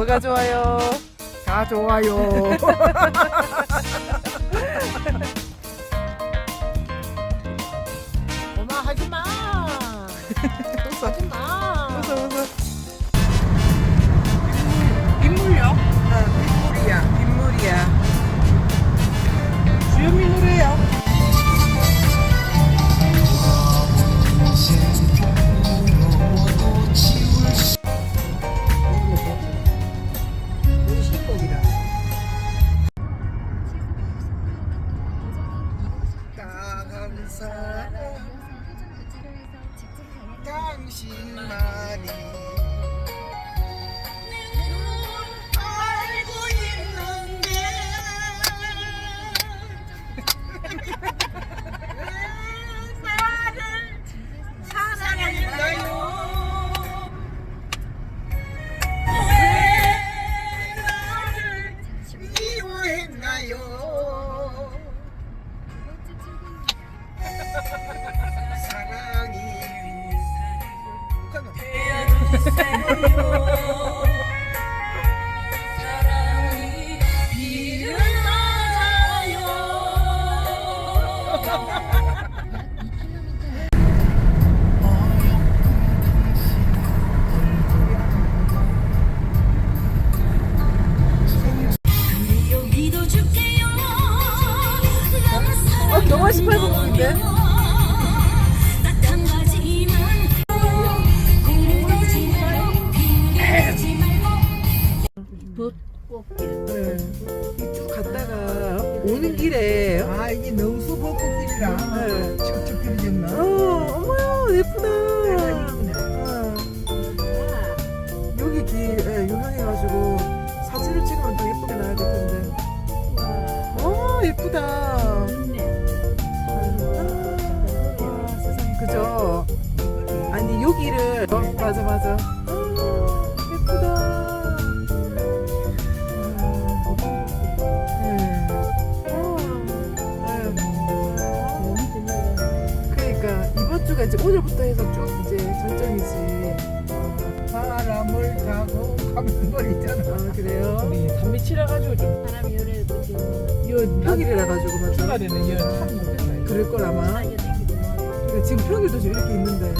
뭐가 좋아요? 다 좋아요. 오는 길에. 아 이게 능수 벚꽃길이라. 네. 척척 길어졌나? 어 어머야 예쁘다. 어. 여기 길 예, 유명해가지고 사진을 찍으면 더 예쁘게 나야 될 텐데. 어 예쁘다. 아, 세상에. 그죠? 아니 여기를 어, 맞아 맞아 아, 오늘부터 해서 쭉 이제 절정이지. 바람을 타고 가면 버리잖아 아 그래요? 우리 단미치라 가지고 좀 사람이 요래 그지 이거 평일이라 가지고 맞죠? 추가되는 이런 못된다. 그럴 걸 아마. 사이에 그러니까 지금 평일도 지금 이렇게 있는데.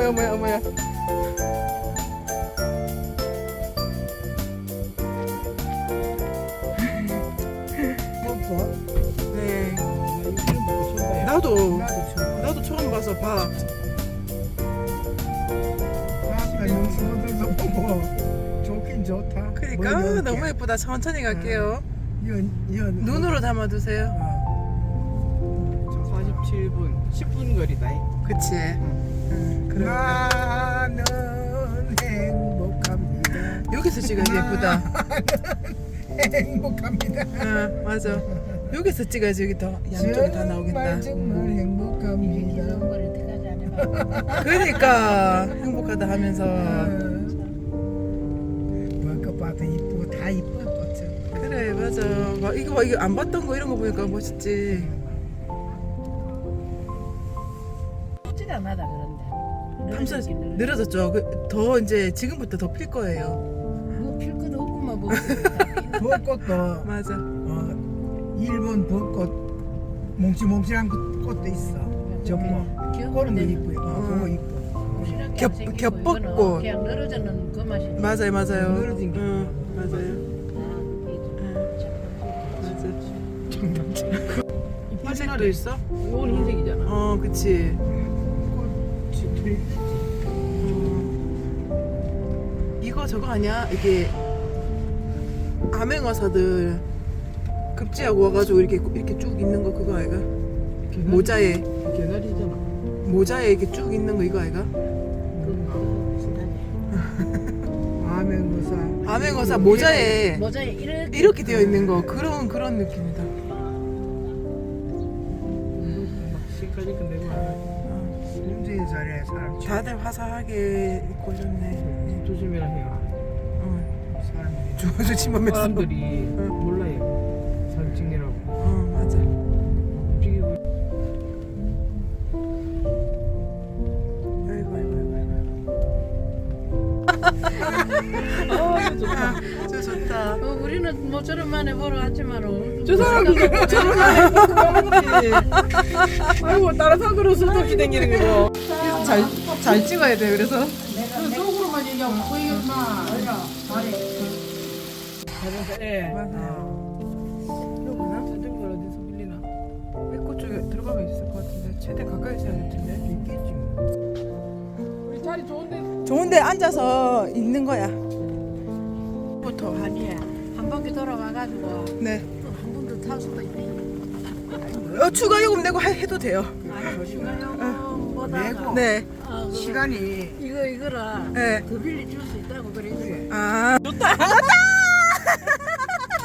뭐야 뭐야 뭐야 뭐야. 먹어 네. 나도 나도 처음 봐서 봐. 능수보들도 보고 좋긴 좋다. 그러니까 뭐. 너무 예쁘다. 천천히 갈게요. 연, 연, 눈으로 담아두세요 어. 47분 10분 거리다. 그치. 응, 그래 나는 행복합니다. 여기서 찍어야지 예쁘다. 행복합니다. 응 맞아. 여기서 찍어야지 여기 더. 양쪽이 다 나오겠다. 정말 정말 이런 행복합니다. 걸 어떡하지 않아 그러니까 행복하다 하면서. 뭐그 봐도 이쁘고 다 이뻐 꽃은. 그래 맞아. 막 이거 봐 이거 안 봤던 거 이런 거 보니까 멋있지 나다 그런데. 늘어졌- 늘어졌죠. 그, 더 이제 지금부터 더 필 거예요. 뭐필 것도 없구만 뭐 벚꽃도. 맞아. 어, 일본 벚꽃 몽실몽실한 꽃- 꽃도 있어. 그런 거 이쁘요. 어, 그거 이뻐 겹- 겹벚꽃. 그냥 늘어졌는 그 맛이 맞아요 맞아요. 늘어진 게. 응 맞아요. 맞아. 흰색도 있어? 이건 흰색이잖아. 어 그치. 꽃 이. 이거 저거 아니야? 이게 암행어사들 급제하고 와가지고 이렇게 이렇게 쭉 있는 거 그거 아이가? 모자에 개나리잖아. 모자에 이렇게 쭉 있는 거 이거 아이가? 아멘거사. 아메거사 모자에 모자에 이렇게 이렇게 되어 있는 거 그런 그런 느낌이다. 막 시까지 하면 문제의 자리에 사람 치 다들 화사하게 입고 오셨네. 조심해라 해요. 어, 사람들이. 주워서 침범했어. 사람들이 몰라요. 사진 찍느라고. 어 맞아. 움직이고 아이고 아이고 아이고. 아, 좋다. 저 좋다. 어, 우리는 모처럼만에 보러 왔지만 어, 저 사람도 저런 하는지. 아이고 다른 사람으로 수도기 댕기는 거. 잘 잘 찍어야 돼 그래서. 속으로만 거기 마 말해 예. 이거구나. 자전거 어디서 빌리나? 백호 쪽에 들어가면 있을 것 같은데 최대 가까이서 해야 될 텐데. 있겠지. 우리 자리 좋은데. 좋은데 앉아서 있는 거야. 부터 아니야 한 바퀴 돌아와가지고 네. 또한 번더탈 수도 있네 어, 추가 요금 내고 해- 해도 돼요. 아니 중간요금 보다가 내고. 네. 어, 그거 시간이 이거 이거라 네. 더 빌려 줄 수 있다고 그래 그래 아 좋다. 좋다.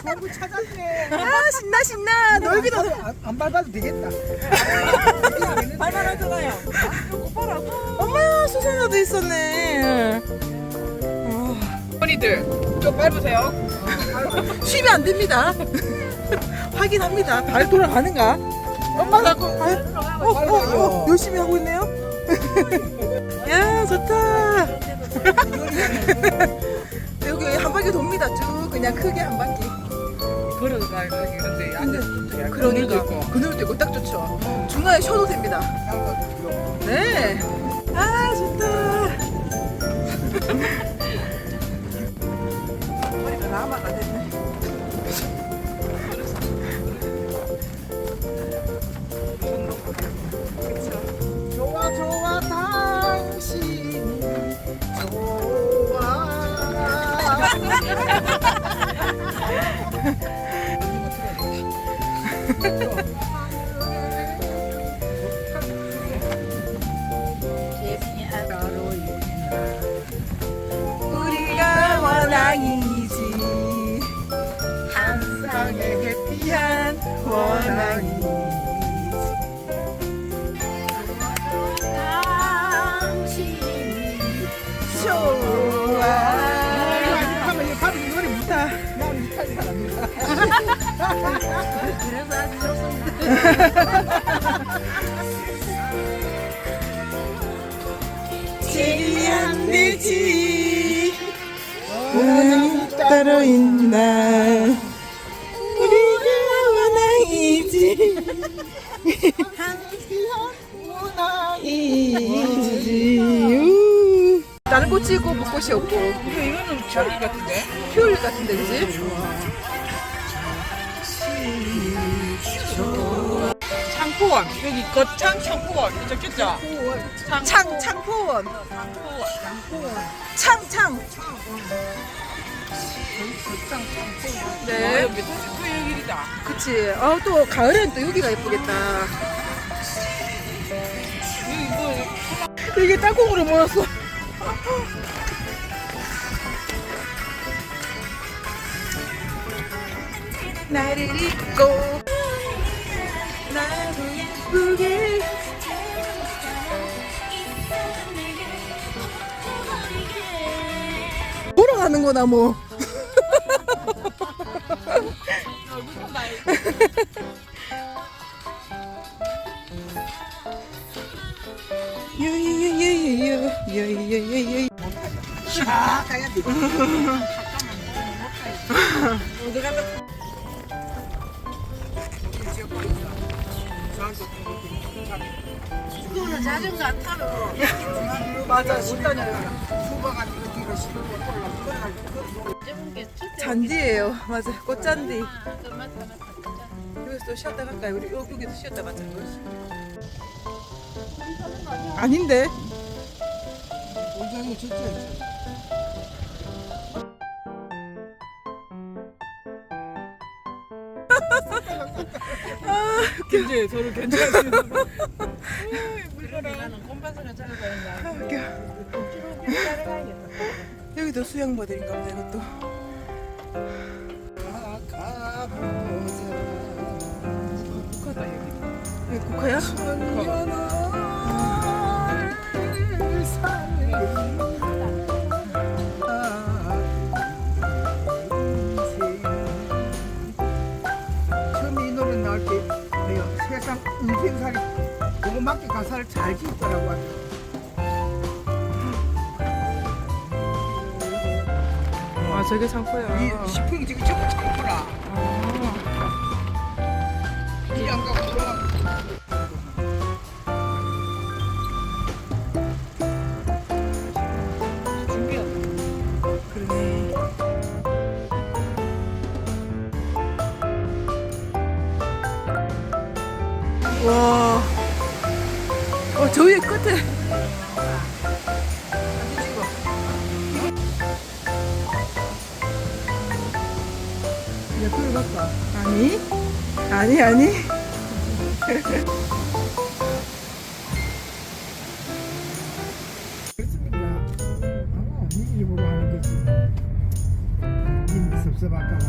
공부 찾았네. 아 신나 신나. 놀기도. 안, 안 밟아도 되겠다. 발발하잖아요. 엄마 수선화도 있었네. 어, 어머니들 좀 밟으세요. 쉬면 안 됩니다. 확인합니다. 발 돌아가는가? 엄마 자꾸 발. 어, 어, 어, 열심히 하고 있네요. 야 좋다. 여기 한 바퀴 돕니다. 쭉 그냥 크게 한 바퀴. 걸어서 가기 근데 그러니까 그늘도 있고 딱 좋죠. 중간에 쉬어도 됩니다. 네. 아 좋다. 사람이야. 그래서 아주 좋습니다 안 되지 원앙이 따로 있나? 우리가 원앙이지. 원앙이지 우. 다른 꽃이 있고 벚꽃이 없고 이거 이거는 철이 같은데. 퓨리 같은데 그지? 창포원 여기 거창 창포원 이거 적혔죠? 창 창포원 창창 네 여기 토요일 길이다. 그치 아 또 가을엔 또 여기가 예쁘겠다 여기 뭐 이게 땅콩으로 모였어 나를 잊고 나도 예쁘게 돌아가는 거다 뭐. 얼굴 좀 말고 잔디예요. 맞아 꽃잔디. 여기서 또 쉬었다 갈까요? 우리 여기도 쉬었다 맞아 아닌데? 우리 저기 저쪽에 견제하시는. 나는 곰팡이가 작아서 아. 여기도 수영 모델인가 보다 이것도. 국화다 여기. 여기 국화야? 가 세상 인생살이 그거 맞게 가사를 잘 짓더라고. 아 저게 창포야. 이 시풍이 지금 전부 창포라 이안 가고 돌아가 와. 어, 저 위에 끝에. 이제 들어갔다 아니. 아니, 아니. 그렇습니까? 아, 이 입으로 하는 거지 님 섭섭할까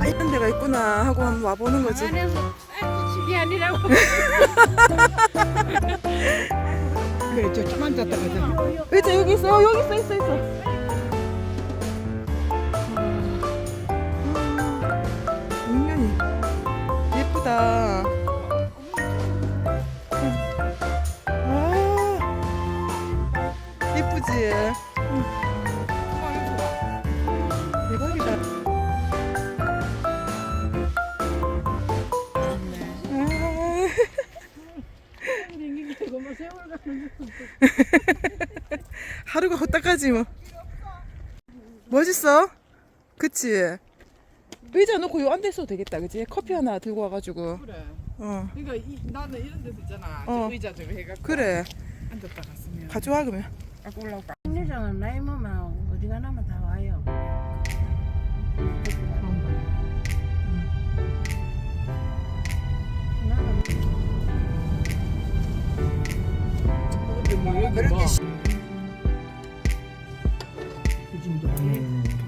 아, 이런 데가 있구나 하고 한번 와보는 거지. 안에서 집이 아니라고 그래 저 조만 잤다 가자 의자 여기 있어. 어, 여기 있어, 있어, 있어. 은면이 예쁘다. 아, 예쁘지? 대 후딱하지 뭐. 멋있어? 그치? 의자 놓고 요 앉아 있어도 되겠다, 그치? 커피 하나 들고 와가지고. 그래. 어, 그러니까 이, 나는 이런 데서 있잖아. 어. 저 의자 저거 해갖고 그래. 앉았다 갔으면. 가져와, 그러면. 갖고 올라올까? 국내장은 나이 먹으면 어디가 나면 다 와요 나는 근데 뭐 여기 뭐. 시- 그 요즘도 음.